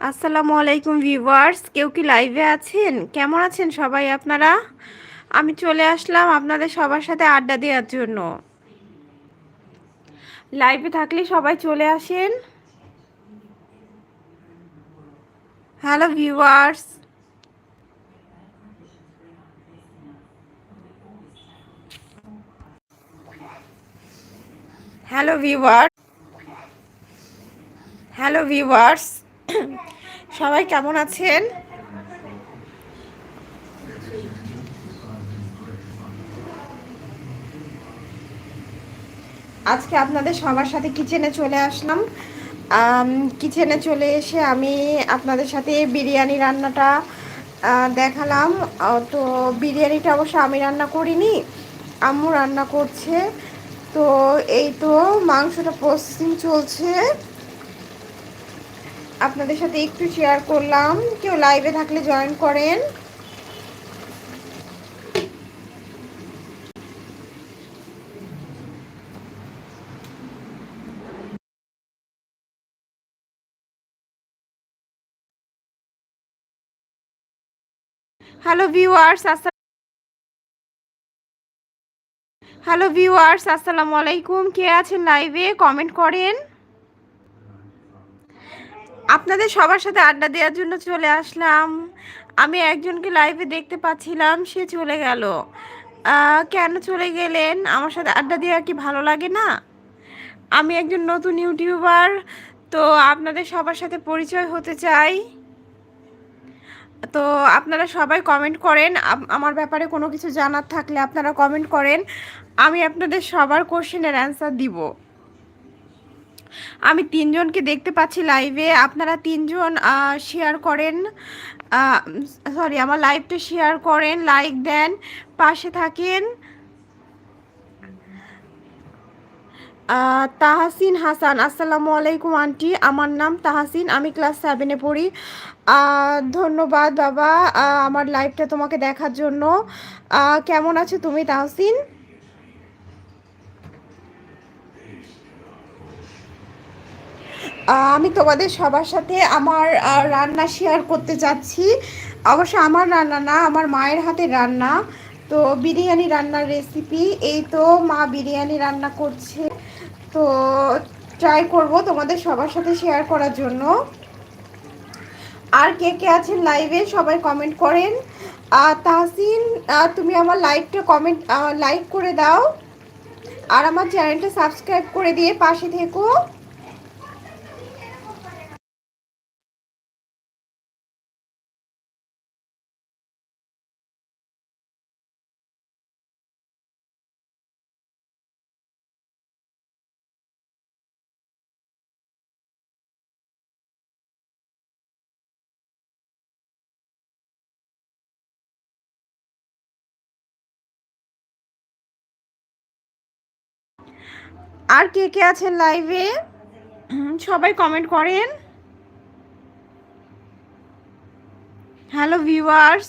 আসসালামু আলাইকুম ভিউয়ার্স, কেউ কি লাইভে আছেন? কেমন আছেন সবাই আপনারা? আমি চলে আসলাম আপনাদের সবার সাথে আড্ডা দেওয়ার জন্য। লাইভে থাকলে সবাই চলে আসেন। Hello viewers. Hello viewer hello viewers. সবাই কেমন আছেন? আজকে আপনাদের সবার সাথে কিচেনে চলে আসলাম। কিচেনে চলে এসে আমি আপনাদের সাথে বিরিয়ানি রান্নাটা দেখালাম। তো বিরিয়ানিটা অবশ্য আমি রান্না করিনি, আম্মু রান্না করছে। তো এই তো মাংসটা প্রসেসিং চলছে। আপনাদের সাথে একটু শেয়ার করলাম। কেউ লাইভে থাকলে জয়েন করেন। হ্যালো ভিউয়ার্স হ্যালো ভিউয়ার্স আসসালামু আলাইকুম কে আছেন লাইভে কমেন্ট করেন। আপনাদের সবার সাথে আড্ডা দেওয়ার জন্য চলে আসলাম। আমি একজনকে লাইভে দেখতে পাচ্ছিলাম, সে চলে গেল। কেন চলে গেলেন? আমার সাথে আড্ডা দেওয়া কি ভালো লাগে না? আমি একজন নতুন ইউটিউবার তো আপনাদের সবার সাথে পরিচয় হতে চাই। তো আপনারা সবাই কমেন্ট করেন। আমার ব্যাপারে কোনো কিছু জানার থাকলে আপনারা কমেন্ট করেন। আমি আপনাদের সবার কোশ্চেনের অ্যান্সার দিব। আমি তিনজনকে দেখতে পাচ্ছি লাইভে আপনারা তিনজন শেয়ার করেন। সরি আমার লাইভটা শেয়ার করেন লাইক দেন, পাশে থাকেন। তাহাসিন হাসান, আসসালামু আলাইকুম, আন্টি। আমার নাম তাহাসিন, আমি ক্লাস সেভেনে পড়ি। ধন্যবাদ বাবা আমার লাইভটা তোমাকে দেখার জন্য। কেমন আছো তুমি তাহসিন? আমি তোমাদের সবার সাথে আমার রান্না শেয়ার করতে চাচ্ছি অবশ্য আমার রান্না না, আমার মায়ের হাতে রান্না। তো বিরিয়ানি রান্নার রেসিপি এই তো মা বিরিয়ানি রান্না করছে। তো ট্রাই করব তোমাদের সবার সাথে শেয়ার করার জন্য। আর কে কে আছেন লাইভে সবাই কমেন্ট করেন। তাহসিন তুমি আমার লাইভটা কমেন্ট লাইক করে দাও। আর আমার চ্যানেলটা সাবস্ক্রাইব করে দিয়ে পাশে থেকো। আর কে কে আছেন লাইভে? সবাই কমেন্ট করেন। হ্যালো ভিউয়ার্স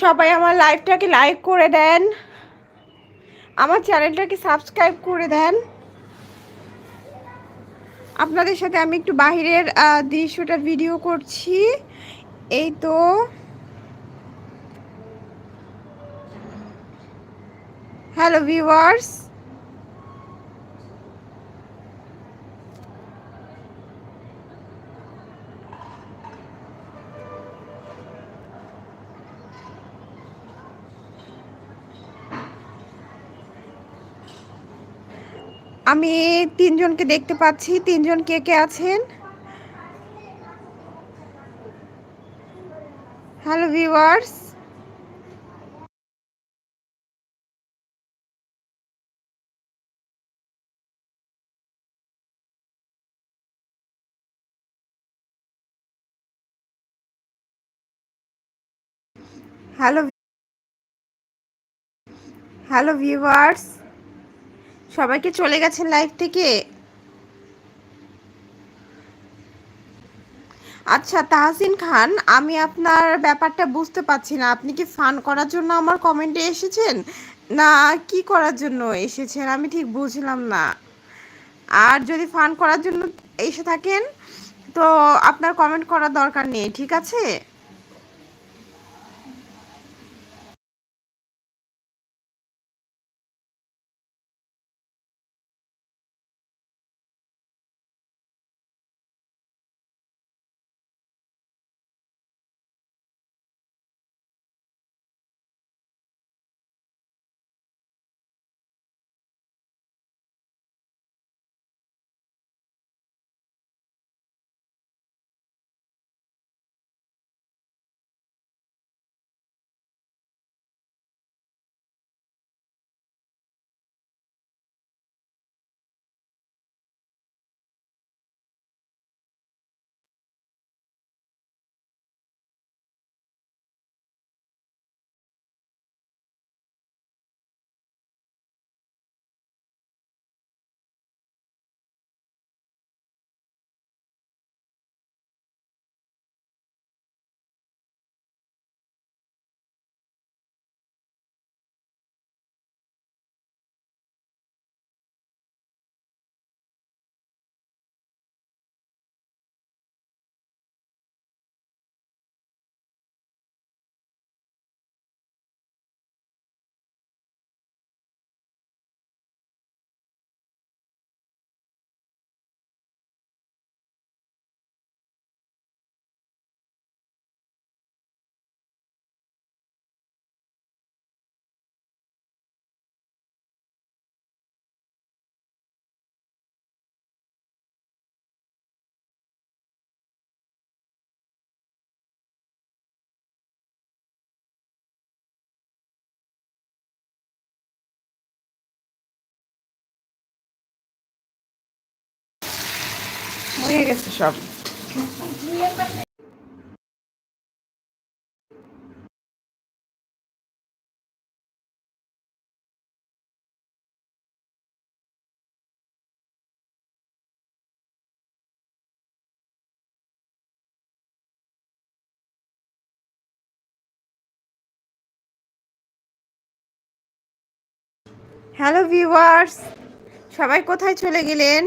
সবাই আমার লাইভটাকে লাইক করে দেন। আমার চ্যানেলটাকে সাবস্ক্রাইব করে দেন। আপনাদের সাথে আমি একটু বাহিরের দৃশ্যটার ভিডিও করছি। এই তো। হ্যালো ভিউয়ার্স আমি তিনজনকে দেখতে পাচ্ছি। তিনজন কে কে আছেন? Hello viewers hello hello viewers সবাইকে চলে গেছেন লাইভ থেকে? আচ্ছা তাহসিন খান, আমি আপনার ব্যাপারটা বুঝতে পারছি না। আপনি কি ফান করার জন্য আমার কমেন্টে এসেছেন? না, কি করার জন্য এসেছেন? আমি ঠিক বুঝলাম না। আর যদি ফান করার জন্য এসে থাকেন, তো আপনার কমেন্ট করার দরকার নেই, ঠিক আছে? হয়ে গেছে সব। হ্যালো ভিউয়ার্স সবাই কোথায় চলে গেলেন?